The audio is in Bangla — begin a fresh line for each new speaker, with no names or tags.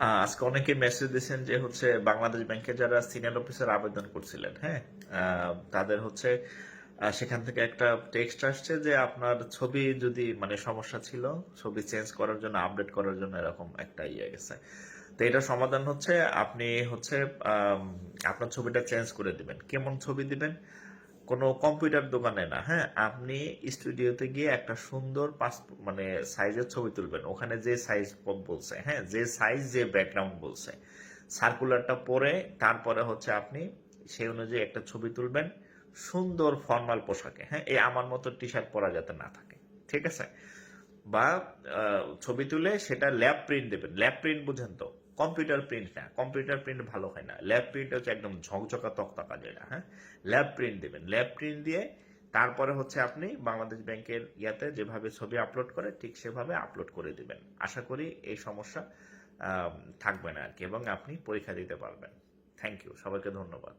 আজকে অনেকে মেসেজ দিয়েছেন যে হচ্ছে বাংলাদেশ ব্যাংকে যারা সিনিয়র অফিসার আবেদন করছিলেন হ্যাঁ? তাদের হচ্ছে সেখান থেকে একটা টেক্সট আসছে যে আপনার ছবি যদি মানে সমস্যা ছিল, ছবি চেঞ্জ করার জন্য আপডেট করার জন্য এরকম একটা ইয়ে গেছে। তো এটা সমাধান হচ্ছে, আপনি হচ্ছে আপনার ছবিটা চেঞ্জ করে দিবেন। কেমন ছবি দিবেন? কোনো কম্পিউটার দোকানে না হ্যাঁ? আপনি স্টুডিওতে গিয়ে একটা সুন্দর পাস মানে সাইজের ছবি তুলবেন। ওখানে যে সাইজ বলছে হ্যাঁ? যে সাইজ, যে ব্যাকগ্রাউন্ড বলছে। সার্কুলারটা পরে, তারপরে হচ্ছে আপনি সেই অনুযায়ী একটা ছবি তুলবেন। সুন্দর ফর্মাল পোশাকে হ্যাঁ? এই আমার মতো টি শার্ট পরা যাতে না থাকে, ঠিক আছে? বা ছবি তুলে সেটা ল্যাব প্রিন্ট দেবেন। ল্যাব প্রিন্ট বুঝেন তো? কম্পিউটার প্রিন্ট না কম্পিউটার প্রিন্ট ভালো হয় না। ল্যাব প্রিন্ট হচ্ছে একদম ঝকঝকা তকতকা যেটা হ্যাঁ? ল্যাব প্রিন্ট দেবেন। ল্যাব প্রিন্ট দিয়ে তারপরে হচ্ছে আপনি বাংলাদেশ ব্যাংকের ইয়াতে যেভাবে ছবি আপলোড করে, ঠিক সেভাবে আপলোড করে দিবেন। আশা করি এই সমস্যা থাকবে না আর কি, এবং আপনি পরীক্ষা দিতে পারবেন। থ্যাংক ইউ সবাইকে ধন্যবাদ।